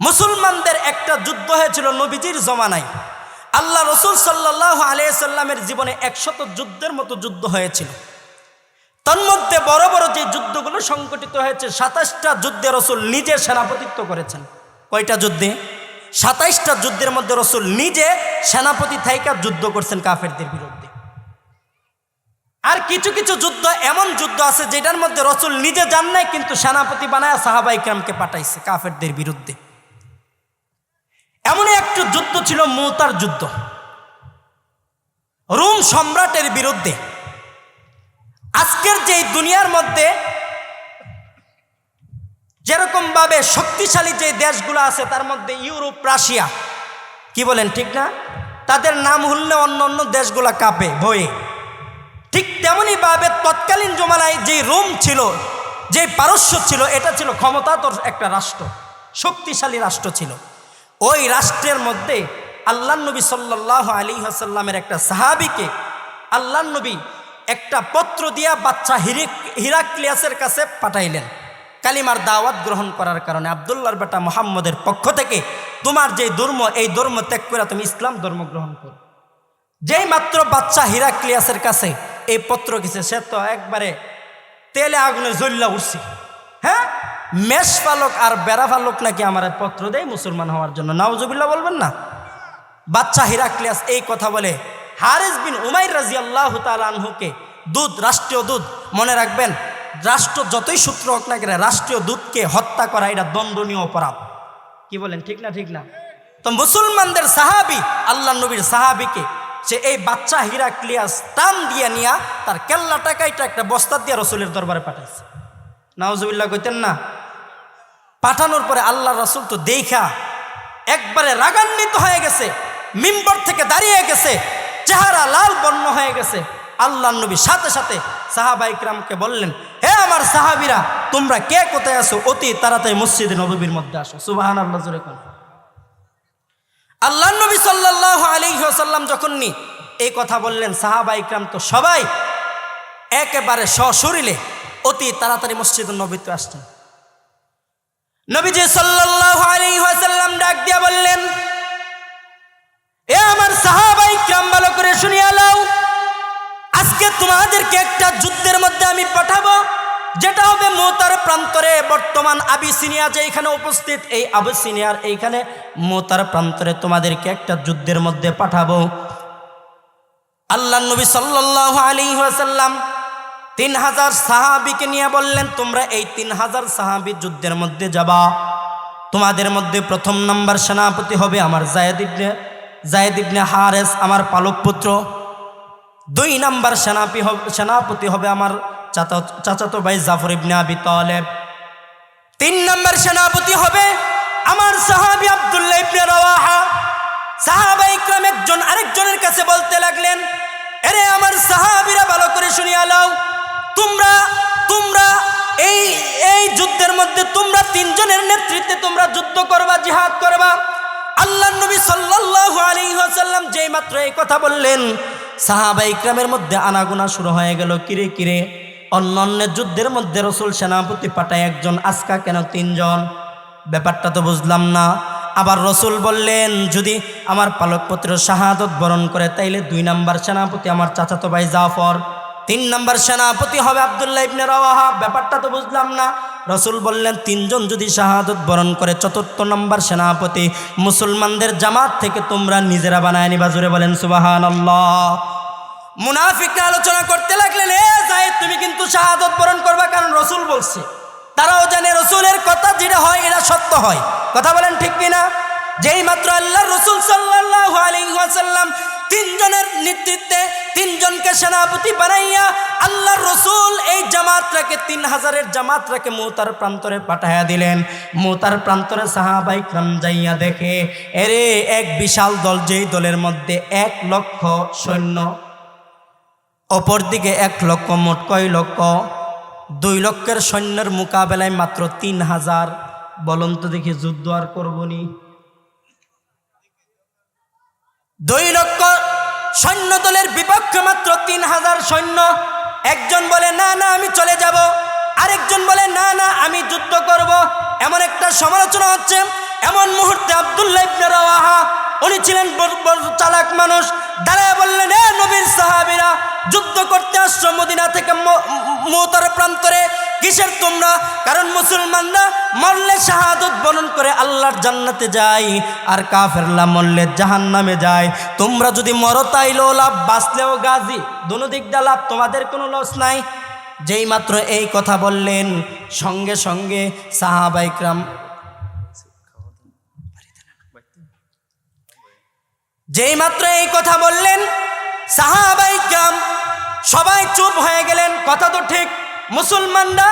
মুসলমানদের একটা যুদ্ধ হয়েছিল নবীজির জমানায়। আল্লাহ রসুল সাল্লাহ আলিয়াল্লামের জীবনে একশত যুদ্ধের মতো যুদ্ধ হয়েছিল। তন্মধ্যে বড় বড় যে যুদ্ধগুলো সংগঠিত হয়েছে, সাতাশটা যুদ্ধে রসুল নিজে সেনাপতিত্ব করেছেন। কয়টা যুদ্ধে? সাতাইশটা যুদ্ধের মধ্যে রসুল নিজে সেনাপতি থাইকা যুদ্ধ করছেন কাফেরদের বিরুদ্ধে। আর কিছু কিছু যুদ্ধ এমন যুদ্ধ আছে যেটার মধ্যে রসুল নিজে যান নাই, কিন্তু সেনাপতি বানায় সাহাবা ইকরামকে পাঠাইছে কাফেরদের বিরুদ্ধে। এমনই একটু যুদ্ধ ছিল মৌতার যুদ্ধ। রোম সম্রাটের বিরুদ্ধে। আজকের যে দুনিয়ার মধ্যে যেরকম ভাবে শক্তিশালী যে দেশগুলো আছে, তার মধ্যে ইউরোপ, রাশিয়া, কি বলেন ঠিক না? তাদের নাম হলে অন্য অন্য দেশগুলা কাঁপে, ভয়ে। ঠিক তেমনই ভাবে তৎকালীন জমানায় যে রোম ছিল, যে পারস্য ছিল, এটা ছিল ক্ষমতাতর একটা রাষ্ট্র, শক্তিশালী রাষ্ট্র ছিল। ওই রাষ্ট্রের মধ্যে আল্লাহ নবী সাল্লাহ আলী হাসাল্লামের একটা সাহাবিকে আল্লাহ নবী একটা পত্র দিয়া বাচ্চা হিরিক হিরাক্লিয়াসের কাছে পাঠাইলেন। কালিমার দাওয়াত গ্রহণ করার কারণে আবদুল্লার বেটা মোহাম্মদের পক্ষ থেকে তোমার যে ধর্ম, এই ধর্ম ত্যাগ করে তুমি ইসলাম ধর্ম গ্রহণ করো। যেই মাত্র বাচ্চা হিরাক্লিয়াসের কাছে এই পত্র গেছে, সে তো একবারে তেলে আগুনে জ্বল্লা উঠছে হ্যাঁ? মেষ পালক আর বেড়া পালক নাকি আমার পত্র দেয় মুসলমান হওয়ার জন্য? নাওজুবিল্লা বলবেন না? বাচ্চা হিরাক্লিয়াস এই কথা বলে, হারিস বিন উমাইর রাজি আল্লাহ আনহুকে দুধ, রাষ্ট্রীয় দুধ, মনে রাখবেন, রাষ্ট্র যতই সূত্র হোক না কেন, রাষ্ট্রীয় দুধকে হত্যা করা এটা দণ্ডনীয় অপরাধ। কি বলেন, ঠিক না ঠিক না? তো মুসলমানদের সাহাবি, আল্লাহ নবীর সাহাবিকে সে এই বাচ্চা হিরাক্লিয়াস টান দিয়ে নিয়া তার কেল্লা টাকাইটা একটা বস্তা দিয়ে রসুলের দরবারে পাঠাইছে। নাওজুবিল্লাহ কইতেন না, পাঠানোর পরে আল্লাহ রসুল তো দেখা একবারে রাগান্বিত হয়ে গেছে, মিম্বর থেকে দাঁড়িয়ে গেছে, চেহারা লাল বর্ণ হয়ে গেছে। আল্লাহ নবী সাথে সাথে সাহাবা ইকরামকে বললেন, হে আমার সাহাবিরা, তোমরা কে কোথায় আসো অতি তাড়াতাড়ি মসজিদে নবীর মধ্যে আসো। সুবাহান আল্লাহ জোরে কোন। আল্লাহ নবী সাল্লাহ আলিহাসাল্লাম যখন নি, এই কথা বললেন, সাহাবা ইকরাম তো সবাই একেবারে সশরীরে অতি তাড়াতাড়ি মসজিদ নবীতে আসছেন। নবীজি আলিহাসাল্লাম ডাক দিয়া বললেন, এ আমার সাহাবাই ক্রাম, ভালো করে শুনিয়া লাও আজকে তোমাদেরকে একটা যুদ্ধের মধ্যে আমি পাঠাবো, যেটা হবে মোতার প্রান্তরে বর্তমান আবিসিনিয়া যে এখানে উপস্থিত এই আবিসিনিয়ার এইখানে মোতার প্রান্তরে তোমাদেরকে একটা যুদ্ধের মধ্যে পাঠাবো। আল্লাহ নবী সাল্লাহ আলী সাল্লাম তিন হাজার সাহাবিকে নিয়ে বললেন, তোমরা এই তিন হাজার সাহাবি যুদ্ধের মধ্যে যাবা। তোমাদের মধ্যে প্রথম নাম্বার সেনাপতি হবে আমার জায়দ ইবনে জায়দ ইবনে হারেস, আমার পালক পুত্র। দুই নাম্বার সেনাপি সেনাপতি হবে আমার চাচা, চাচাতো ভাই জাফর ইবনে আবি তালেব। তিন নাম্বার সেনাপতি হবে আমার সাহাবি আবদুল্লাহ ইবনে রাওয়াহা। সাহাবা ইকরাম একজন আরেকজনের কাছে বলতে লাগলেন, এরে আমার সাহাবিরা ভালো করে শুনিয়া লাও তোমরা তোমরা, এই এই যুদ্ধের মধ্যে তোমরা তিনজনের নেতৃত্বে তোমরা যুদ্ধ করবা, জিহাদ করবা। আল্লাহ নবী সাল্লাল্লাহু আলাইহি ওয়াসাল্লাম যেই মাত্র এই কথা বললেন, সাহাবা ইকরামের মধ্যে আনাগোনা শুরু হয়ে গেল, কিরে কিরে? অন্য অন্য যুদ্ধের মধ্যে রসুল সেনাপতি পাঠায় একজন, আজকা কেন তিনজন? ব্যাপারটা তো বুঝলাম না। আবার রসুল বললেন, যদি আমার পালকপুত্র শাহাদত বরণ করে, তাইলে দুই নাম্বার সেনাপতি আমার চাচাতো ভাই জাফর। তিন নম্বর সেনাপতি হবে আবদুল্লাহ ইবনে রাওয়াহা। ব্যাপারটা তো বুঝলাম না। রসুল বললেন, তিনজন যদি শাহাদত বরণ করে, চতুর্থ নম্বর সেনাপতি মুসলমানদের জামাত থেকে তোমরা নিজেরা বানায় নিবা। জুড়ে বলেন সুবাহান মুনাফিকরা আলোচনা করতে লাগলেন, এ তুমি কিন্তু শাহাদত বরণ করবা কারণ রসুল বলছে, তারাও জানে রসুলের কথা, যেটা হয় এটা সত্য হয়। কথা বলেন ঠিক কিনা? যেই মাত্র আল্লাহ রসুল সাল্লাহ তিনজনকে সেনাপতি বানাইয়া আল্লাহ রসুল এই জামাতটাকে তিন হাজারের জামাতটাকে মৌতার প্রান্তরে পাঠাইয়া দিলেন। মৌতার প্রান্তরে সাহাবাই ক্রাম যাইয়া দেখে, এরে এক বিশাল দল যেই দলের মধ্যে এক লক্ষ সৈন্য অপরদিকে এক লক্ষ, মোট কয় লক্ষ? দুই লক্ষের সৈন্যের মোকাবেলায় মাত্র তিন হাজার। বলুন তো দেখি, যুদ্ধ আর করবনি দুই লক্ষ সৈন্য দলের বিপক্ষে মাত্র তিন হাজার সৈন্য। একজন বলে, না না, আমি চলে যাব। আরেকজন বলে, না না, আমি যুদ্ধ করব। এমন একটা সমালোচনা হচ্ছে। এমন মুহূর্তে আবদুল্লাহ উনি ছিলেন চালাক মানুষ। দাঁড়ায় বললেন, এ নবীর সাহাবীরা যুদ্ধ করতে আসছো মদিনা থেকে মোতার প্রান্তরে কিসের তোমরা? কারণ মুসলমানরা মরলে শাহাদত বরণ করে আল্লাহর জান্নাতে যায়, আর কাফেরলা মরলে জাহান নামে যায়। তোমরা যদি মরো তাইলেও লাভ, বাঁচলেও গাজী। দুনো দিক দিয়ে লাভ, তোমাদের কোনো লস নাই। যেই মাত্র এই কথা বললেন, সঙ্গে সঙ্গে সাহাবাইকরাম যেই মাত্র এই কথা বললেন সাহাবাইকরাম সবাই চুপ হয়ে গেলেন, কথা তো ঠিক। মুসলমানরা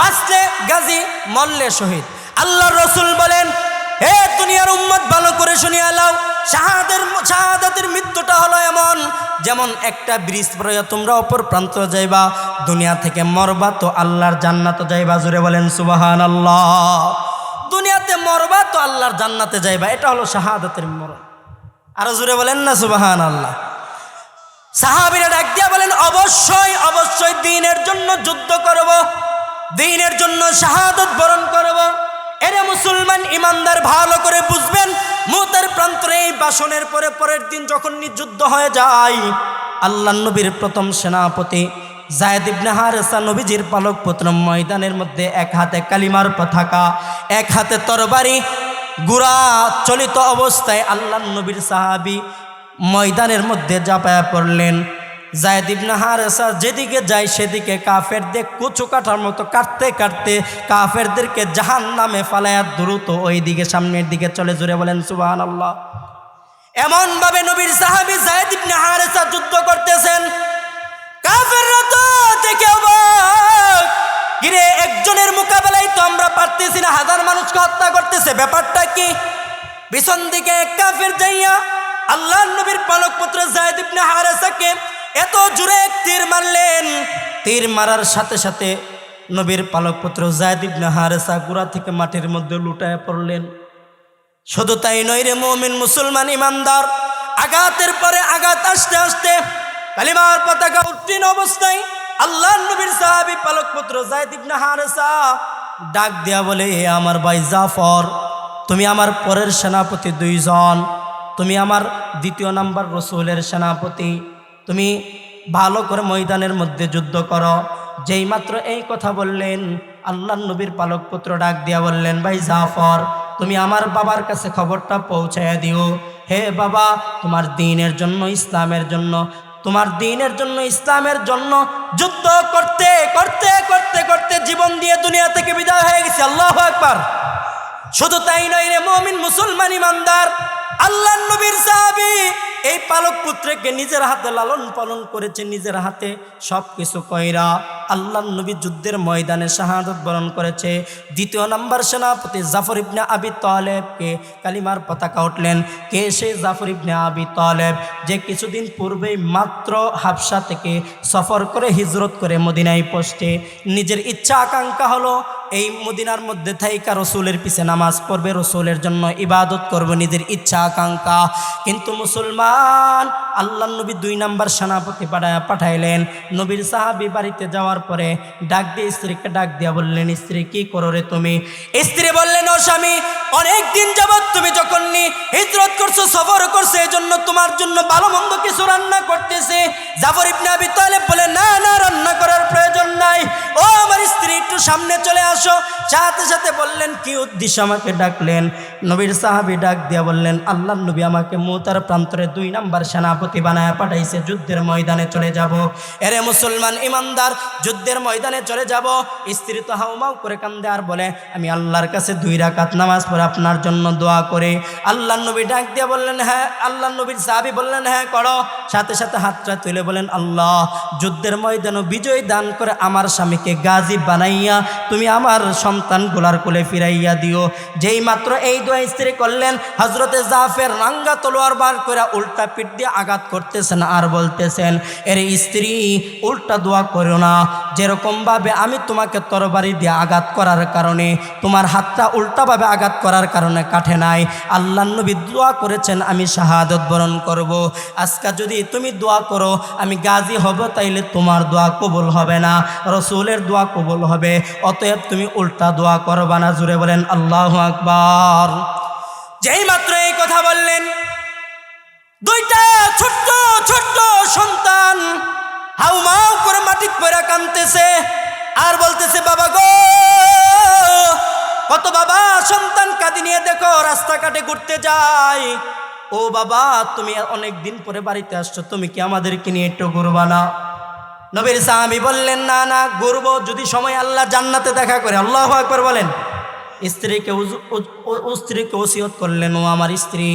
বাঁচলে গাজী মল্লে শহীদ। আল্লাহ রসুল বলেন, হে দুনিয়ার উম্মত, ভালো করে শুনিয়ে আলাও শাহাদের শাহাদাতের মৃত্যুটা হলো এমন, যেমন একটা ব্রিজ পরে তোমরা অপর প্রান্ত যাইবা, দুনিয়া থেকে মরবা তো আল্লাহর জান্নাত যাইবা জুড়ে বলেন সুবাহান আল্লাহ দুনিয়াতে মরবা তো আল্লাহর জান্নাতে যাইবা, এটা হলো শাহাদাতের মরণ। আরও জুড়ে বলেন না সুবাহান আল্লাহ সাহাবিরা ডাক দিয়া বলেন, অবশ্যই অবশ্যই দিনের জন্য যুদ্ধ করব, দিনের জন্য শাহাদত বরণ করব। এরে মুসলমান ইমানদার, ভালো করে বুঝবেন, মুতার প্রান্তরে এই বাসনের পরে পরের দিন যখন যুদ্ধ হয়ে যায়, আল্লাহ নবীর প্রথম সেনাপতি জায়দ ইবনে হারেসা নবীজির পালক পুত্র ময়দানের মধ্যে এক হাতে কালিমার পতাকা, এক হাতে তরবারি, গুড়া চলিত অবস্থায় আল্লাহ নবীর সাহাবি ময়দানের মধ্যে জাপায়া পড়লেন। জায়দ ইবনে হারেসা যেদিকে যায় সেদিকে কাফেরদের কুচু কাটার মতো কাটতে কাটতে কাফেরদেরকে জাহান নামে ফালায়া দ্রুত ওই দিকে সামনের দিকে চলে জুড়ে বলেন সুবাহান আল্লাহ এমনভাবে নবীর সাহাবি জায়দ ইবনে হারেসা যুদ্ধ করতেছেন। কাফেররা তো দেখে কিরে একজনের মোকাবেলায় তো আমরা পারতেছি না, হাজার মানুষকে হত্যা করতেছে। ব্যাপারটা কি? পিছন দিকে এক কাফের যাইয়া আল্লাহ নবীর পালক পুত্র জায়দ ইবনে এত জোরে তীর মারলেন। তীর মারার সাথে সাথে নবীর পালক পুত্র জায়দ ইবনে হারেসা গুড়া থেকে মাটির মধ্যে লুটায় পড়লেন। শুধু তাই নয় রে মমিন মুসলমান ইমানদার, আঘাতের পরে আঘাত আসতে আসতে কালিমার পতাকা উত্তীর্ণ অবস্থায় আল্লাহ নবীর সাহাবি পালক পুত্র জায়দ ইবনে হারেসা ডাক দেয়া বলে, এ আমার ভাই জাফর, তুমি আমার পরের সেনাপতি দুইজন। তুমি আমার দ্বিতীয় নাম্বার রসুলের সেনাপতি। তুমি ভালো করে ময়দানের মধ্যে যুদ্ধ করো। যেই মাত্র এই কথা বললেন, আল্লাহ নবীর পালক পুত্র ডাক দিয়া বললেন, ভাই জাফর, তুমি আমার বাবার কাছে খবরটা পৌঁছায় দিও। হে বাবা, তোমার দিনের জন্য, ইসলামের জন্য, তোমার দিনের জন্য, ইসলামের জন্য যুদ্ধ করতে করতে করতে করতে জীবন দিয়ে দুনিয়া থেকে বিদায় হয়ে গেছে। আল্লাহ একবার শুধু তাই নয় রে মমিন, মুসলমান, ইমানদার আল্লাহ নবীর সাহাবি এই পালক পুত্রকে নিজের হাতে লালন পালন করেছে, নিজের হাতে সব কিছু কইরা আল্লাহ নবী যুদ্ধের ময়দানে শাহাদত বরণ করেছে। দ্বিতীয় নাম্বার সেনাপতি জাফর ইবনে আবি তলেবকে কালিমার পতাকা উঠলেন। কে সে? জাফর ইবনে আবি তলেব, যে কিছুদিন পূর্বেই মাত্র হাফসা থেকে সফর করে হিজরত করে মদিনায় পোস্টে নিজের ইচ্ছা আকাঙ্ক্ষা হলো এই মদিনার মধ্যে থাইকা রসুলের পিছে নামাজ পড়বে, রসুলের জন্য ইবাদত করবে, নিজের ইচ্ছা, আকাঙ্ক্ষা। কিন্তু মুসলমান আল্লাহ নবী দুই নাম্বার সেনাপতি পাঠায়, পাঠাইলেন। নবীর সাহাবি বাড়িতে যাওয়ার পরে ডাক দিয়ে স্ত্রীকে ডাক দিয়া বললেন, স্ত্রী, কি করো রে তুমি? স্ত্রী বললেন, ও স্বামী অনেক দিন যাবৎ তুমি যখন নি হিজরত করছ, সফর করছ এই জন্য তোমার জন্য ভালো মন্দ কিছু রান্না করতেছে। জাফর ইবনে আবি তালেব বলে, না না, রান্না করার প্রয়োজন নাই। ও আমার স্ত্রী, একটু সামনে চলে আসো। সাথে সাথে বললেন, কি উদ্দেশ্য আমাকে ডাকলেন? নবীর সাহাবি ডাক দিয়া বললেন, আল্লাহ নবী আমাকে মোতার প্রান্তরে দুই নাম্বার সেনাপতি বানায় পাঠাইছে, যুদ্ধের ময়দানে চলে যাব। এরে মুসলমান ইমানদার, যুদ্ধের ময়দানে চলে যাব। স্ত্রী তো হাউমাউ করে কান্দে আর বলে, আমি আল্লাহর কাছে দুই রাকাত নামাজ পড়ে আপনার জন্য দোয়া করে। আল্লাহ নবী ডাক দিয়া বললেন হ্যাঁ। আল্লাহ নবীর সাহাবি বললেন হ্যাঁ করো। সাথে সাথে হাতটা তুলে বলেন, আল্লাহ, যুদ্ধের ময়দানে বিজয় দান করে আমার স্বামীকে গাজী বানাইয়া তুমি আমার সন্তান গোলার কোলে ফিরাইয়া দিও। যেই মাত্র এই দোয়া স্ত্রী করলেন হজরতে জাফের রাঙ্গা তলোয়ার বার করে উল্টা পিঠ দিয়ে আঘাত করতেছেন আর বলতেছেন, এর স্ত্রী, উল্টা দোয়া করো না। যেরকমভাবে আমি তোমাকে তরবারি দিয়ে আঘাত করার কারণে, তোমার হাতটা উল্টাভাবে আঘাত করার কারণে কাঠে নাই। আল্লাহ নবী দোয়া করেছেন, আমি শাহাদত বরণ করব। আজকে যদি তুমি দোয়া করো, আমি গাজী হব, তাইলে তোমার দোয়া কবুল হবে না। রসুলের দোয়া কবুল হবে। অতএব তুমি উল্টা দোয়া করবা না, জুড়ে বলেন, আল্লাহ আকবার। যেই মাত্র এই কথা বললেন, দুইটা ছোট্ট ছোট্ট সন্তান হাউমাউ করে মাটি পড়া কানতেছে আর বলতেছে, বাবা গো, কত বাবা সন্তান কাঁদি নিয়ে দেখো, রাস্তাঘাটে ঘুরতে যায় ও বাবা, তুমি অনেক দিন পরে বাড়িতে আসছো, তুমি কি আমাদেরকে নিয়ে একটু ঘুরবা না? নবীর সাহাবি বললেন, না না, ঘুরব। যদি সময় আল্লাহ জান্নাতে দেখা করে। আল্লাহ আকবর বলেন। স্ত্রীকে স্ত্রীকে ওসিয়ত করলেন, ও আমার স্ত্রী,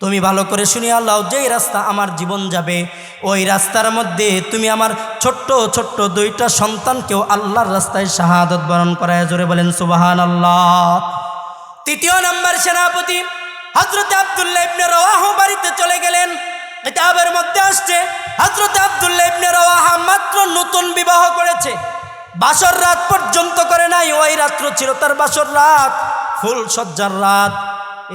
তুমি ভালো করে শুনি আল্লাহ, যেই রাস্তা আমার জীবন যাবে, ওই রাস্তার মধ্যে তুমি আমার ছোট্ট ছোট্ট দুইটা সন্তানকেও আল্লাহর রাস্তায় শাহাদত বরণ করায়। জোরে বলেন সুবাহান আল্লাহ তৃতীয় নাম্বার সেনাপতি হজরত আবদুল্লাহ বাড়িতে চলে গেলেন। কিতাবের মধ্যে আসছে হজরত আবদুল্লাহ ইবনে রওয়াহা মাত্র নতুন বিবাহ করেছে। বাসর রাত পর্যন্ত করে নাই, ওই রাত্র ছিল তার বাসর রাত, ফুল সজ্জার রাত।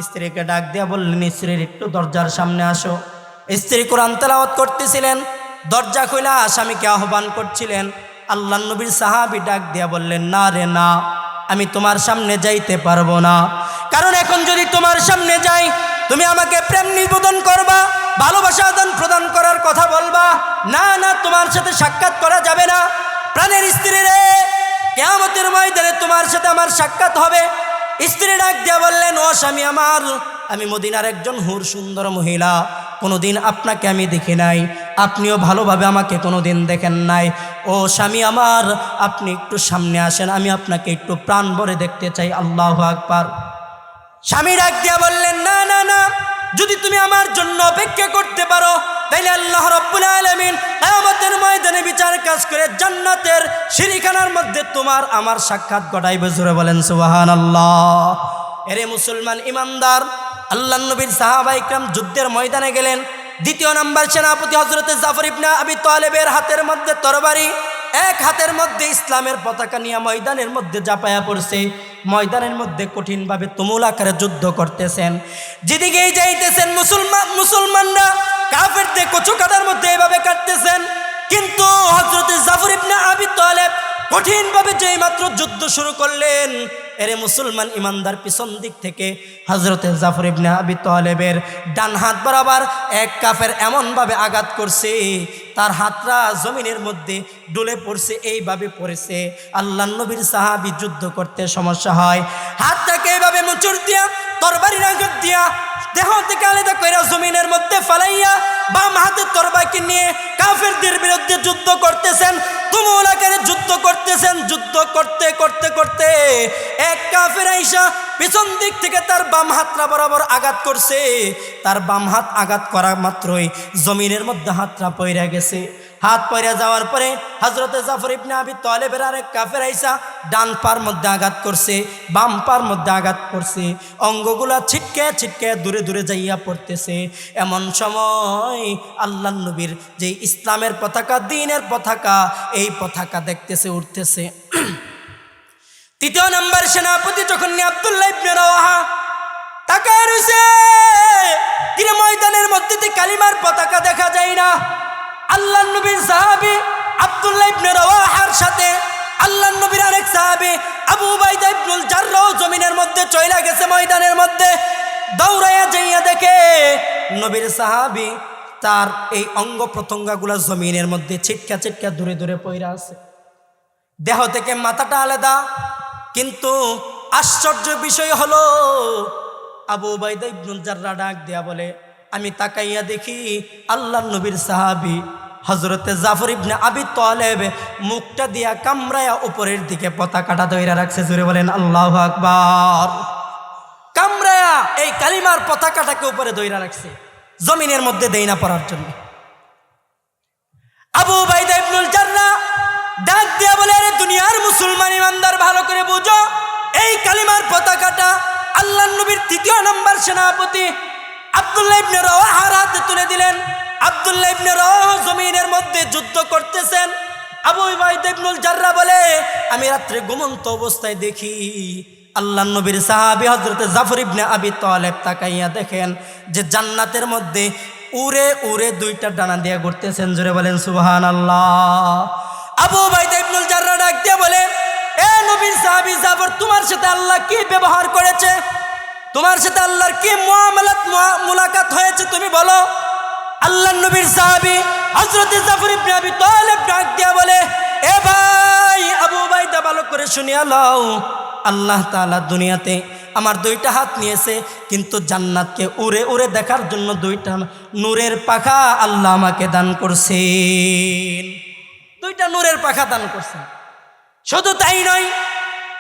স্ত্রীকে ডাক দিয়া বললেন স্ত্রীর একটু দরজার সামনে আসো। স্ত্রী কোরআন তেলাওয়াত করতেছিলেন, দরজা খুলে স্বামীকে আহ্বান করছিলেন? আল্লাহ নবীর সাহাবি ডাক দিয়া বললেন, না রে, না, আমি তোমার সামনে যাইতে পারব না। কারণ এখন যদি তোমার সামনে যাই, তুমি আমাকে প্রেম নিবেদন করবা ভালোবাসা আদান প্রদান করার কথা বলবা, না না, তোমার সাথে সাক্ষাৎ করা যাবে না। প্রাণের স্ত্রী রে, কেয়ামতের ময়দানে তোমার সাথে আমার সাক্ষাৎ হবে। স্ত্রী ডাক দিয়া বললেন, ও স্বামী আমার, আমি মদিনার একজন হুর সুন্দর মহিলা। কোনোদিন আপনাকে আমি দেখি নাই। আপনিও ভালোভাবে আমাকে কোনোদিন দেখেন নাই। ও স্বামী আমার, আপনি একটু সামনে আসেন, আমি আপনাকে একটু প্রাণ ভরে দেখতে চাই। আল্লাহ আকবার। স্বামী ডাক দিয়া বললেন, না না না যদি তুমি আমার জন্য অপেক্ষা করতে পারো, তাইলে আল্লাহ রব্বুল আলামিন কিয়ামতের ময়দানে বিচার কাজ করে জান্নাতের শিরিখানার মধ্যে তোমার আমার সাক্ষাৎ ঘটাইবে, জোরে বলেন সুবহানাল্লাহ। এরে মুসলমান ইমানদার আল্লাহ নবীর সাহাবা ইকরাম যুদ্ধের ময়দানে গেলেন। দ্বিতীয় নাম্বার সেনাপতি হজরতে জাফর ইবনা আবি তালেবের হাতের মধ্যে তরবারি, এক হাতের মধ্যে ইসলামের পতাকা নিয়ে ময়দানের মধ্যে জাপায়া পড়ছে। ময়দানের মধ্যে কঠিনভাবে তুমুল আকারে যুদ্ধ করতেছেন। যেদিকেই যাইতেছেন মুসলমান মুসলমানরা কাফেরদের কচু কাদার মধ্যে এভাবে কাটতেছেন। কিন্তু হজরতে জাফর ইবনা আবি তালেব কঠিনভাবে যেই মাত্র যুদ্ধ শুরু করলেন এরে মুসলমান ইমানদার পিছন দিক থেকে হজরতে জাফর ইবনে আবি তালেবের ডান হাত বরাবর এক কাফের এমনভাবে আঘাত করছে, তার হাতটা জমিনের মধ্যে ডুলে পড়ছে, এইভাবে পড়েছে। আল্লাহ নবীর সাহাবি যুদ্ধ করতে সমস্যা হয়। হাতটাকে এইভাবে মুচুর দিয়া, তরবারির আঘাত দিয়া, দেহ থেকে আলাদা কইরা জমিনের মধ্যে ফালাইয়া বাম হাতে তরবাইকে নিয়ে কাফেরদের বিরুদ্ধে যুদ্ধ করতেছেন, তুমুল আকারে যুদ্ধ করতেছেন, যুদ্ধ করতে করতে এক কাফের আইসা পিছন দিক থেকে তার বাম হাতটা বরাবর আঘাত করছে। তার বাম হাত আঘাত করা মাত্রই জমিনের মধ্যে হাতটা পইরা গেছে। হাত পয়রা যাওয়ার পরে হজরতে জাফর ইবনে আবি তলেবের আরেক কাফের আইসা ডান পার মধ্যে আঘাত করছে, বাম পার মধ্যে আঘাত করছে। অঙ্গগুলা ছিটকে ছিটকে দূরে দূরে যাইয়া পড়তেছে। এমন সময় আল্লাহ নবীর যে ইসলামের পতাকা, দিনের পতাকা, এই পতাকা দেখতেছে, উঠতেছে। তৃতীয় নাম্বার সেনাপতি যখন আবদুল্লাহ ইবনে ময়দানের মধ্যে কালিমার পতাকা দেখা যায় না। আল্লাহ নবীর সাহাবি আব্দুল্লাহ ইবনে রাওয়াহার সাথে আল্লাহ নবীর আরেক সাহাবি আবু উবাইদা ইবনুল জাররাও জমিনের মধ্যে চইলা গেছে ময়দানের মধ্যে। দৌড়াইয়া যাইয়া দেখে নবীর সাহাবি তার এই অঙ্গ প্রত্যঙ্গগুলো জমিনের মধ্যে ছিটকা ছিটকা দূরে দূরে পইরা আছে। দেহ থেকে মাথাটা আলাদা কিন্তু আশ্চর্য বিষয় হলো, আবু উবাইদা ইবনুল ডাক দেয়া বলে, আমি তাকাইয়া দেখি আল্লাহ নবীর সাহাবি হজরতে জাফর ইবনে আবি তলেব মুখটা দিয়া কামরায়া উপরের দিকে পতাকাটা দইরা রাখছে। জুড়ে বলেন, আল্লাহ আকবার! কামরায়া এই কালিমার পতাকাটাকে উপরে দইরা রাখছে, জমিনের মধ্যে দেই না পড়ার জন্য। আবু বাইদা ইবনুল জাররা ডাক দিয়া বলে, আরে দুনিয়ার মুসলমান ইমানদার, ভালো করে বুঝো। এই কালিমার পতাকাটা আল্লাহ নবীর তৃতীয় নম্বর সেনাপতি আব্দুল্লাহ ইবনে রাওয়াহার হাতে তুলে দিলেন। আব্দুল্লাহ ইবনে রাওয়াহ জমিনের মধ্যে যুদ্ধ করতেছেন। আবু বাইদা ইবনুল জাররা বলে, আমি রাত্রে ঘুমন্ত অবস্থায় দেখি আল্লাহ নবীর সাহাবি হজরতে জাফর ইবনে আবি তালেব তাকাইয়া দেখেন যে জান্নাতের মধ্যে উড়ে উড়ে দুইটা ডানা দিয়া ঘুরতেছেন। জোরে বলেন সুবহান আল্লাহ আবু বাইদা ইবনুল জাররা ডাক দিয়ে বলে, এ নবীর সাহাবি জাফর, তোমার সাথে আল্লাহ কি ব্যবহার করেছে? তোমার সাথে আল্লাহর কি মুআমালাত, মুআ- মুলাকাত হয়েছে তুমি বলো? আল্লাহ নবীর সাহাবী হযরত জাফর ইবনে আবি ডাক দিয়া বলে, এ ভাই, আবু বাইদা ভালো করে শুনিয়া লও। আল্লাহ তাআলা দুনিয়াতে আমার দুইটা হাত নিয়েছে, কিন্তু জান্নাতকে উড়ে উড়ে দেখার জন্য দুইটা নূরের পাখা আল্লাহ আমাকে দান করছেন। দুইটা নূরের পাখা দান করছেন শুধু তাই নয়,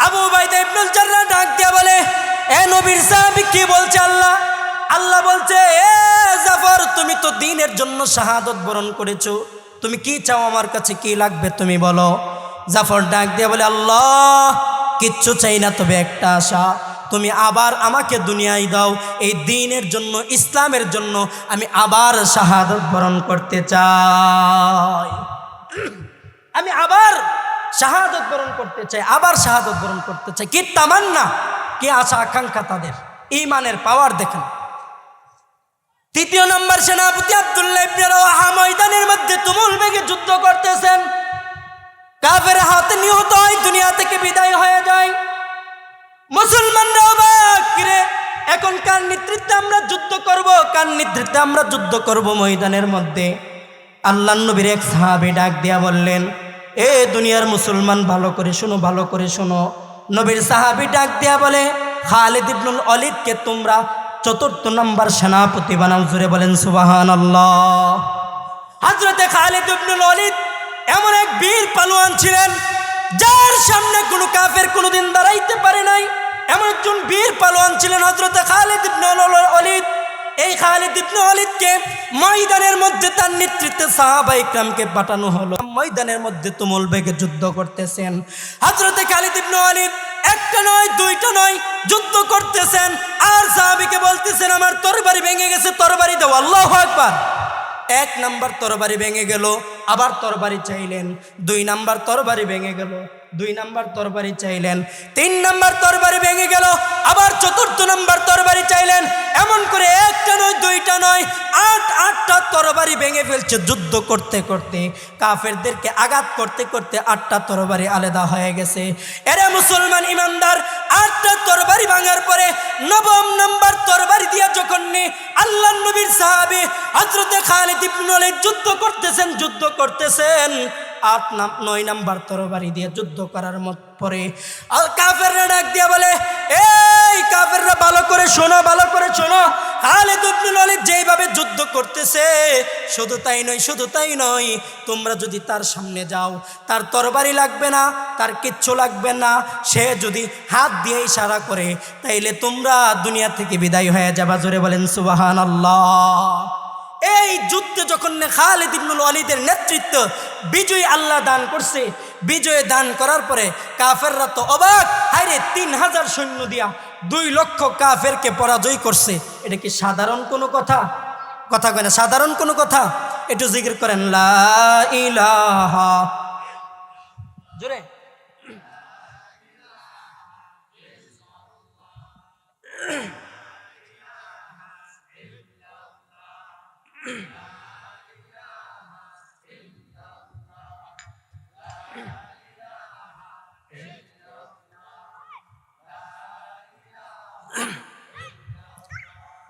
আবু বাইদা ইবনুল ডাক দিয়া বলে, এ নবীর সাহাবী, কি বলছে আল্লাহ? আল্লাহ বলছে, এ জাফর, তুমি তো দিনের জন্য শাহাদত বরণ করেছ। তুমি কি চাও আমার কাছে কি লাগবে তুমি বলো? জাফর ডাক দিয়া বলে, আল্লাহ, কিচ্ছু চাই না তবে একটা আশা। তুমি আবার আমাকে দুনিয়ায় দাও। এই দিনের জন্য, ইসলামের জন্য আমি আবার শাহাদত বরণ করতে চাই। আমি আবার শাহাদত বরণ করতে চাই, আবার শাহাদত বরণ করতে চাই। কি তামান্না, কি আশা, আকাঙ্ক্ষা তাদের? ইমানের পাওয়ার দেখেন। তৃতীয় নম্বর সেনাপতি আব্দুল্লাহ ময়দানের মধ্যে তুমুল বেগে যুদ্ধ করতেছেন। কাফের হাতে নিহত হয়, দুনিয়া থেকে বিদায় হয়ে যায়। মুসলমানরা এখন কার নেতৃত্বে আমরা যুদ্ধ করব? কার নেতৃত্বে আমরা যুদ্ধ করব ময়দানের মধ্যে? আল্লাহ নবীর এক সাহাবি ডাক দিয়া বললেন এ দুনিয়ার মুসলমান, ভালো করে শোনো, ভালো করে শোনো। নবীর সাহাবি ডাক দিয়া বলে, খালিদ ইবনুল অলিদকে তোমরা চতুর্থ নম্বর সেনাপতি বানাও জুড়ে বলেন সুবাহান আল্লাহ হজরতে খালিদ ইবনুল অলিদ এমন এক বীর পালোয়ান ছিলেন, যার সামনে কোনো কাফের কোনোদিন দাঁড়াইতে পারে নাই। এমন একজন বীর পালোয়ান ছিলেন হজরতে খালিদ ইবনুল অলিদ। এই খালিদ ইবনে ওয়ালিদকে ময়দানের মধ্যে তার নেতৃত্বে সাহাবা ইকরামকে পাঠানো হলো। ময়দানের মধ্যে তুমুল বেগে যুদ্ধ করতেছেন। হযরতে খালিদ ইবনে ওয়ালিদ একটা নয়, দুইটা নয়, যুদ্ধ করতেছেন। আর সাহাবীকে বলতেছেন, আমার তরবারি ভেঙে গেছে, তরবারি দাও, আল্লাহু আকবার। এক নাম্বার তরবারি ভেঙে গেল, আবার তরবারি চাইলেন। দুই নাম্বার তরবারি ভেঙে গেল, দুই নাম্বার তরবারি চাইলেন। তিন নাম্বার তরবারি ভেঙে গেল, আবার চতুর্থ নাম্বার তরবারি চাইলেন। এমন করে দুইটা নয়, আট, আটটা তরবারি ভেঙে ফেলছে যুদ্ধ করতে করতে। কাফেরদেরকে আঘাত করতে করতে আটটা তরবারি আলাদা হয়ে গেছে। এরে মুসলমান ইমানদার, আটটা তরবারি ভাঙার পরে নবম নম্বর তরবারি দিয়া যখন নি আল্লাহ নবীর সাহাবী হযরতে খালিদ ইবনে ওয়ালিদ যুদ্ধ করতেছেন যুদ্ধ করতেছেন। আট নাম, নয় নাম্বার তরবারি দিয়ে যুদ্ধ করার মত পরে আল কাফেররা ডাক দিয়া বলে, এই কাফেররা ভালো করে শোনো, ভালো করে শোনো। যেইভাবে যুদ্ধ করতেছে, শুধু তাই নয়, শুধু তাই নয়, তোমরা যদি তার সামনে যাও, তার তরবারি লাগবে না, তার কিচ্ছু লাগবে না, সে যদি হাত দিয়ে ইশারা করে, তাইলে তোমরা দুনিয়া থেকে বিদায় হয়ে যাবা। জোরে বলেন সুবাহান এই যুদ্ধে যখন খালিদ ইবনুল ওয়ালিদের নেতৃত্ব বিজয় আল্লাহ দান করছে, বিজয় দান করার পরে কাফেররা তো অবাক হাইরে তিন হাজার সৈন্য দিয়া দুই লক্ষ কাফেরকে পরাজয় করছে। এটা কি সাধারণ কোনো কথা? কথা কয় না, সাধারণ কোনো কথা? একটু জিকির করেন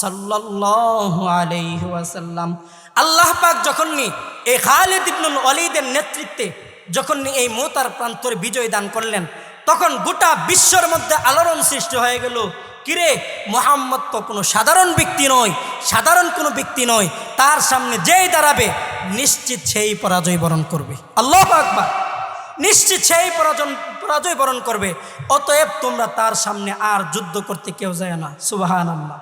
সাল্লাল্লাহু আলাইহি আল্লাহ পাক যখন নি এই খালিদ ইবনুল ওয়ালিদের নেতৃত্বে যখন নি এই মোতার প্রান্তরে বিজয় দান করলেন, তখন গোটা বিশ্বর মধ্যে আলোড়ন সৃষ্টি হয়ে গেল। কিরে, মোহাম্মদ তো কোনো সাধারণ ব্যক্তি নয়, সাধারণ কোনো ব্যক্তি নয়, তার সামনে যেই দাঁড়াবে, নিশ্চিত সেই পরাজয় বরণ করবে। আল্লাহ আকবার নিশ্চিত সেই পরাজন পরাজয় বরণ করবে। অতএব তোমরা তার সামনে আর যুদ্ধ করতে কেউ যায় না। সুবাহান আল্লাহ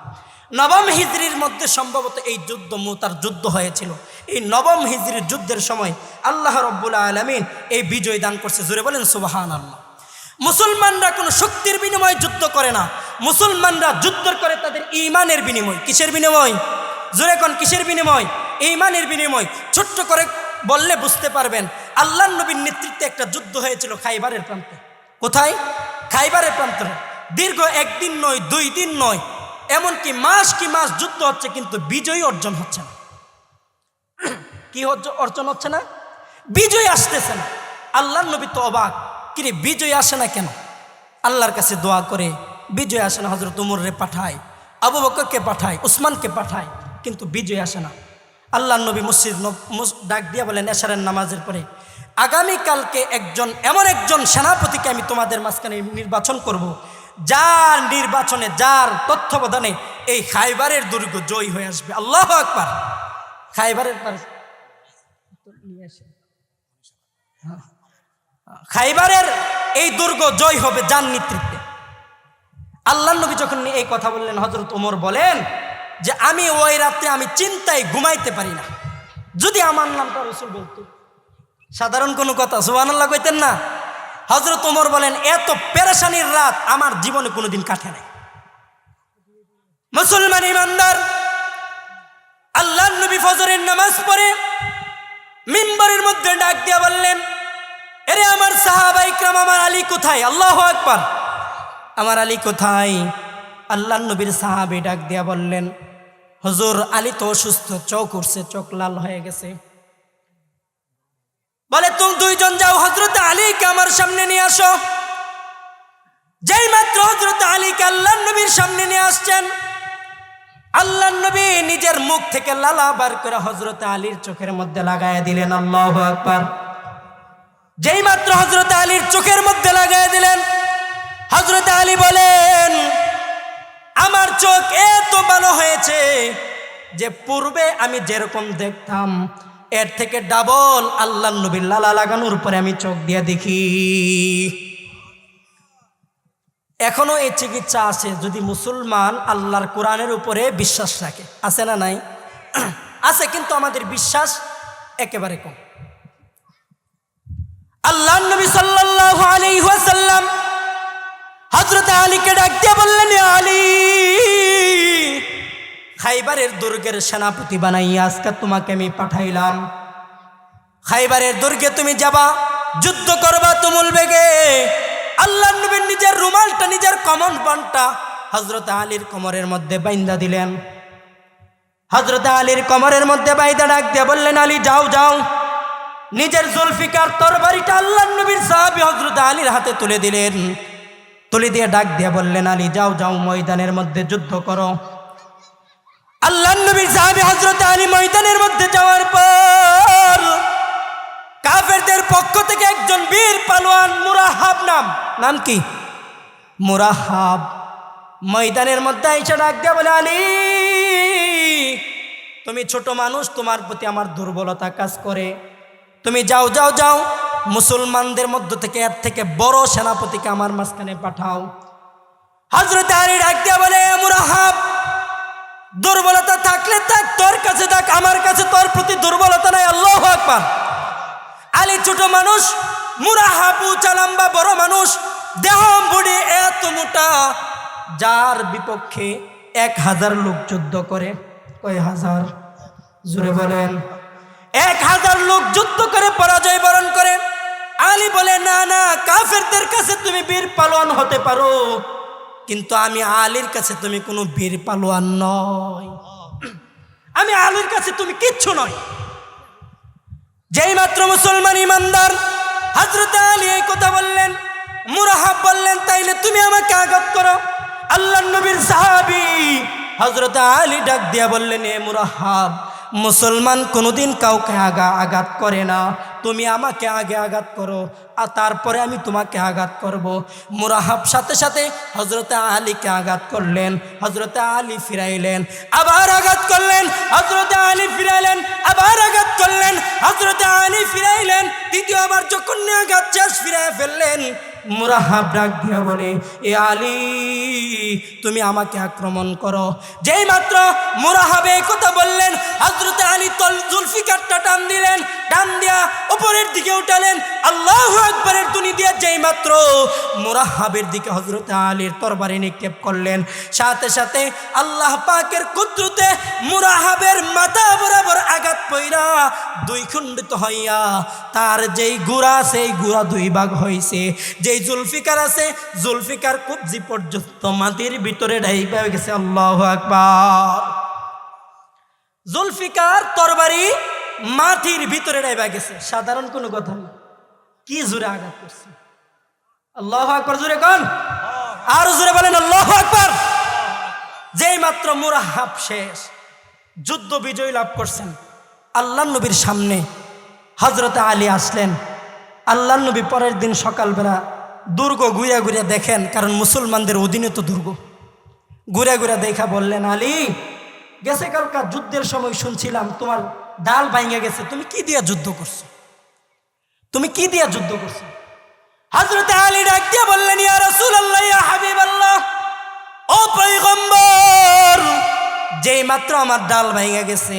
নবম হিজরির মধ্যে সম্ভবত এই যুদ্ধ মুতার যুদ্ধ হয়েছিল। এই নবম হিজরির যুদ্ধের সময় আল্লাহ রব্বুল আলমিন এই বিজয় দান করছে। জুড়ে বলেন সুবাহান আল্লাহ মুসলমানরা কোনো শক্তির বিনিময়ে যুদ্ধ করে না। মুসলমানরা যুদ্ধ করে তাদের ইমানের বিনিময়। কিসের বিনিময়? জোরে কোন, কিসের বিনিময়? ইমানের বিনিময়। ছোট্ট করে বললে বুঝতে পারবেন আল্লাহ নবীর নেতৃত্বে একটা যুদ্ধ হয়েছিল খাইবারের প্রান্তে। কোথায়? খাইবারের প্রান্তে দীর্ঘ একদিন নয়, দুই দিন নয় এমনকি মাস কি মাস যুদ্ধ হচ্ছে, কিন্তু বিজয় অর্জন হচ্ছে না। কি অর্জন হচ্ছে না? বিজয় আসতেছে না। আল্লাহর নবী তো অবাক। কিরে বিজয় আসে না কেন? আল্লাহর কাছে দোয়া করে, বিজয় আসে না হজরত উমরে পাঠায়, আবু বকরকে পাঠায়, উসমানকে পাঠায়, কিন্তু বিজয় আসে না। আল্লাহর নবী মসজিদ ডাক দিয়া বলেন, এশারের নামাজের পরে, আগামীকালকে একজন, এমন একজন সেনাপতিকে আমি তোমাদের মাঝখানে নির্বাচন করব। যার নির্বাচনে, যার তত্ত্বাবধানে এই খাইবারের দুর্গ জয় হয়ে আসবে। আল্লাহ আকবার। খাইবারের। খাইবারের এই দুর্গ জয় হবে যার নেতৃত্বে। আল্লাহ নবী যখন এই কথা বললেন হজরত ওমর বলেন যে, আমি ওই রাত্রে আমি চিন্তায় ঘুমাইতে পারি না। যদি আমার নামটা রসুল বলতো। সাধারণ কোনো কথা সুবানাল্লাহ কইতেন না। হজরত ওমর বলেন, এত পেরেশানির রাত আমার জীবনে কোনোদিন কাটে নাই। মুসলমান ইমানদার আল্লাহ নবী ফজরের নামাজ পড়ে মিম্বরের মধ্যে ডাক দিয়া বললেন, এরে আমার সাহাবাইকরাম আমার আলী কোথায়? আল্লাহ আকবার। আমার আলী কোথায়? আল্লাহ নবীর সাহাবি ডাক দিয়া বললেন, হজুর, আলী তো অসুস্থ, চোখ উঠছে চোখ লাল হয়ে গেছে। বলে, তুমি দুইজন যাও হজরত আলীকে আমার সামনে নিয়ে আসো। যেই মাত্র হজরত আলীকে আল্লাহ নবীর সামনে নিয়ে আসছেন, আল্লাহ নবী নিজের মুখ থেকে লালা বার করে হজরত আলীর চোখের মধ্যে লাগায় দিলেন, আল্লাহ আকবার। যেই মাত্র হজরত আলীর চোখের মধ্যে লাগায় দিলেন হজরত আলী বলেন, আমার চোখ এত ভালো হয়েছে যে পূর্বে আমি যেরকম দেখতাম এর থেকে ডাবল আল্লাহ নবীর লালা লাগানোর পরে আমি চোখ দিয়ে দেখি। এখনও এই চিকিৎসা আছে, যদি মুসলমান আল্লাহর কোরআনের উপরে বিশ্বাস রাখে। আছে না নাই? আছে, কিন্তু আমাদের বিশ্বাস একেবারে কম। আল্লাহ নবী সাল্লাল্লাহু আলাইহি ওয়াসাল্লাম হযরত আলীকে ডাক দিয়ে বললেন আলী খাইবারের দুর্গের সেনাপতি বানাইয়া আজকে তোমাকে আমি পাঠাইলাম। খাইবারের দুর্গে তুমি যাবা, যুদ্ধ করবা তুমুল বেগে। আল্লাহ নবীর নিজের রুমালটা, নিজের কমন বনটা হজরত আলীর কোমরের মধ্যে বাইন্দা দিলেন। হজরত আলীর কোমরের মধ্যে বাইদা ডাক দিয়ে বললেন, আলী, যাও যাও। নিজের জুলফিকার তরবারিটা আল্লাহ নবীর সাহাবি হজরত আলীর হাতে তুলে দিলেন। তুলে দিয়ে ডাক দিয়ে বললেন, আলী, যাও যাও, ময়দানের মধ্যে যুদ্ধ করো। আল্লাহ নবীর সাহাবি হজরত আলী ময়দানের মধ্যে যাওয়ার পর কাফেরদের পক্ষ থেকে একজন বীর পালোয়ান মুরাহাব নাম নাম কি? মুরাহাব। ময়দানের মধ্যে আইসা ডাক দিয়ে বলে, আলী, তুমি ছোট মানুষ, তোমার প্রতি আমার দুর্বলতা কাজ করে। তুমি যাও যাও যাও। মুসলমানদের মধ্য থেকে, এর থেকে বড় সেনাপতিকে আমার মাঝখানে পাঠাও। হজরত আলী ডাক দিয়া বলে মুরাহাব দুর্বলতা থাকলে থাক তোর কাছে থাক আমার কাছে তোর প্রতি দুর্বলতা নাই, আল্লাহ আকবার। আলী ছোট মানুষ, মুরাহাবু চালাম্বা বড় মানুষ, দেহ বুড়ি এত মোটা, যার বিপক্ষে এক হাজার লোক যুদ্ধ করে। কয় হাজার? জুড়ে বলেন। এক হাজার লোক যুদ্ধ করে পরাজয় বরণ করে। আলী বলে, না না, কাফেরদের কাছে তুমি বীর পালন হতে পারো। কিন্তু আমি আলীর কাছে তুমি কোনো বীর পালোয়ান নয় আমি আলীর কাছে তুমি কিচ্ছু নয় যেই মাত্র মুসলমান ইমানদার হজরত আলী এই কথা বললেন, মুরাহাব বললেন, তাইলে তুমি আমাকে আঘাত করো। আল্লাহ নবীর সাহাবি হজরত আলী ডাক দিয়া বললেন, এ মুরাহাব, মুসলমান কোনোদিন কাউকে আগা আঘাত করে না। তুমি আমাকে আগে আঘাত করো, আর তারপরে আমি তোমাকে আঘাত করব। মুরাহাব সাথে সাথে হজরতে আলীকে আঘাত করলেন হজরতে আলী ফিরাইলেন, আবার আঘাত করলেন হজরতে আলী ফিরাইলেন, আবার আঘাত করলেন হজরতে আলী ফিরাইলেন, দ্বিতীয়বার যখন আঘাত শেষ ফিরাই ফেললেন মুরাহাব ডাক দিয়া বলে, এ আলী, তুমি আমাকে আক্রমণ করো। যেই মাত্র কথা বললেন আলী তল জুলফিকারটা টান দিলেন, টান দিয়া উপরের দিকে উঠালেন। আল্লাহ তুনি যেই মাত্র মুরাহাবের দিকে হজরতে আলীর তরবারি নিক্ষেপ করলেন। সাথে সাথে আল্লাহ পাকের কুদ্রুতে মুরাহাবের মাথা বরাবর আঘাত পইরা দুই খণ্ডিত হইয়া তার যেই গুড়া, সেই গুড়া দুই ভাগ হইছে। যেই জুলফিকার আছে, জুলফিকার কবজি পর্যন্ত মাটির ভিতরে ডাইবা গেছে, আল্লাহ আকবার। জুলফিকার তরবারি মাটির ভিতরে ডাইবা গেছে, সাধারণ কোনো কথা না। কি জোরে আঘাত করছে? আল্লাহ আকবর, জোরে কন। আর জোরে বলেন, আল্লাহ আকবর। যেই মাত্র মুরাহাব শেষ, যুদ্ধ বিজয় লাভ করছেন, আল্লাহ নবীর সামনে হজরতে আলী আসলেন। আল্লাহ নবী পরের দিন সকালবেলা দুর্গ ঘুরিয়া ঘুরিয়া দেখেন, কারণ মুসলমানদের অধীনে তো দুর্গ। ঘুরে ঘুরে দেখা বললেন, আলী, গেছে কালকার যুদ্ধের সময় শুনছিলাম তোমার ডাল ভাঙে গেছে, তুমি কি দিয়া যুদ্ধ করছ? তুমি কি দিয়া যুদ্ধ করছ? হজরতে আলী ডাক দিয়ে বললেন, ইয়া রাসূলুল্লাহ, ইয়া হাবিবাল্লাহ, ও পৈগম্বর যেই মাত্র আমার ডাল ভাঙে গেছে,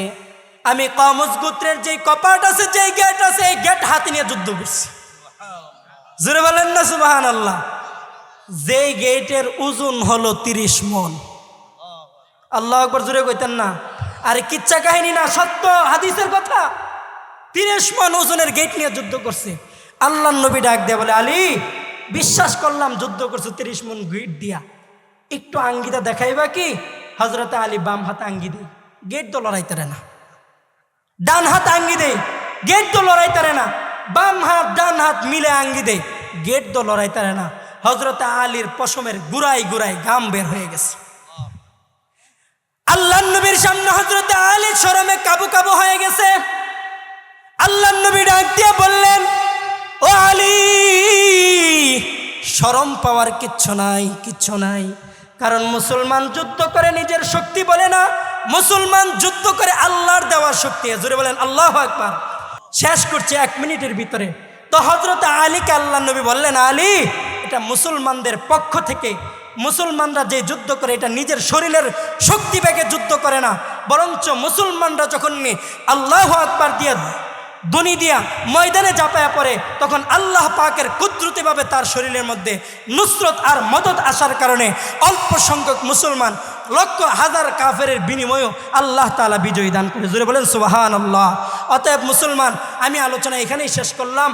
আমি কমজ গোত্রের যেই কপাট আছে, যেই গেট আছে, এই গেট হাতে নিয়ে যুদ্ধ করছি। জোরে বলেন না সুবাহান আল্লাহ যেই গেটের ওজন হলো তিরিশ মন। আল্লাহ একবার জোরে কইতেন না। আরে কিচ্ছা কাহিনী না, সত্য, হাদিসের কথা। তিরিশ মন ওজনের গেট নিয়ে যুদ্ধ করছে। আল্লাহ নবী ডাক দেয়া বলে, আলী, বিশ্বাস করলাম যুদ্ধ করছে তিরিশ মন গেট দিয়া। একটু আঙ্গিটা দেখাইবা কি? হজরতে আলী বাম হাতে আঙ্গি দেই গেট তো লড়াই তারে না। ডান হাত আঙ্গি দেই গেট তো লড়াই তারে না। বাম হাত, ডান হাত মিলে আঙ্গি দেই গেট তো লড়াই তারে না। হজরতে আলীর পশমের গুড়াই গুড়াই গাম বের হয়ে গেছে। আল্লাহ নবীর সামনে হজরতে আলীর সরমে কাবু কাবু হয়ে গেছে। আল্লাহ নবী ডাক দিয়ে বললেন, ও আলী, সরম পাওয়ার কিচ্ছু নাই কিচ্ছু নাই। কারণ মুসলমান যুদ্ধ করে নিজের শক্তি বলে না। মুসলমান যুদ্ধ করে আল্লাহর দেওয়া শক্তি জোরে বলেন, আল্লাহ একবার শেষ করছে এক মিনিটের ভিতরে। তো হজরত আলীকে আল্লাহ নবী বললেন, আলী, এটা মুসলমানদের পক্ষ থেকে, মুসলমানরা যে যুদ্ধ করে, এটা নিজের শরীরের শক্তি বেগে যুদ্ধ করে না। বরঞ্চ মুসলমানরা যখন আল্লাহ আকবার দিয়ে দনি দিয়া ময়দানে চাপায়া পড়ে, তখন আল্লাহ পাকের কুদরতিভাবে তার শরীরের মধ্যে নুসরত আর মদত আসার কারণে অল্প সংখ্যক মুসলমান লক্ষ হাজার কাফের বিনিময়েও আল্লাহ তালা বিজয়ী দান করে। জুড়ে বলেন সুবাহান আল্লাহ অতএব মুসলমান, আমি আলোচনা এখানেই শেষ করলাম।